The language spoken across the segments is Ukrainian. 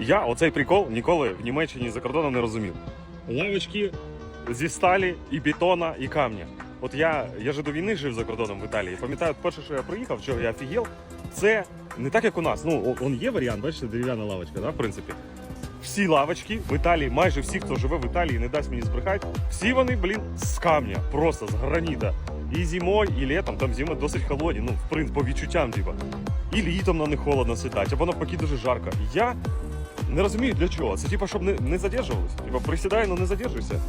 Я оцей прикол ніколи в Німеччині за кордоном не розумів. Лавочки зі сталі і бетона, і камня. От я, я же до війни жив за кордоном в Італії. Пам'ятаю, перше, що я приїхав, чого я офігел, це не так, як у нас. Ну, он є варіант, бачите, дерев'яна лавочка, да, в принципі. Всі лавочки в Італії, майже всі, хто живе в Італії, не дасть мені збрехати, всі вони, блін, з камня, просто з граніта. І зимою, і літом, там зими досить холодні, ну, в принципі, по відчуттям, типа. І літом на них холодно сідати, або навпаки дуже жарко. Я не розумію для чого. Це типа, щоб не, не задержувалися. Типа, присідай, але не задержуйся.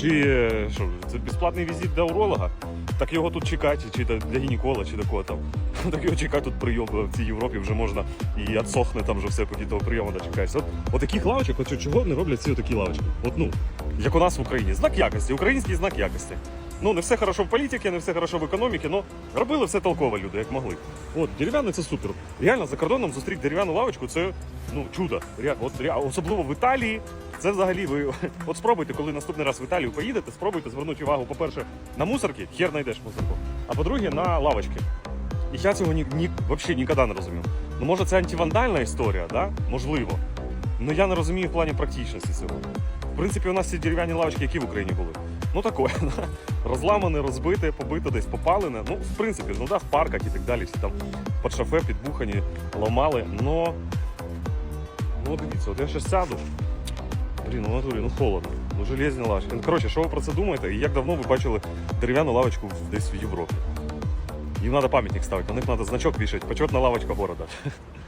Чи е, що, це безплатний візит до уролога? Так його тут чекати, чи для гінеколога, чи до кого там. Так його чекати тут прийом в цій Європі вже можна і відсохне там вже все, поки того прийому дочекаєшся. От, от таких лавочок, от чого не роблять ці такі лавочки? От ну, як у нас в Україні. Знак якості, український знак якості. Ну, не все хорошо в політиці, не все хорошо в економіці, але робили все толково люди, як могли. От, дерев'яне це супер. Реально, за кордоном зустріти дерев'яну лавочку це ну, чудо. Ре- От, ре- особливо в Італії. Це взагалі ви. От спробуйте, коли наступний раз в Італію поїдете, спробуйте звернути увагу, по-перше, на мусорки, хер знайдеш мусорку. А по-друге, на лавочки. І я цього ні, ні, взагалі ніколи не розумів. Ну, може, це антивандальна історія, да? можливо. Ну я не розумію в плані практичності цього. В принципі, у нас ці дерев'яні лавочки, які в Україні були. Ну такое, розламане, розбите, побите, десь попалене. Ну, в принципі, ну да, в парках і так далі, всі там під шофе, підбухані, ламали. Но, ну дивіться, от я зараз сяду. Блін, ну натурі, ну холодно. Ну железні лавочки. Ну, коротше, що ви про це думаєте? І як давно ви бачили дерев'яну лавочку десь в Європі? Їм треба пам'ятник ставити, на них треба значок вішати, почетна лавочка города.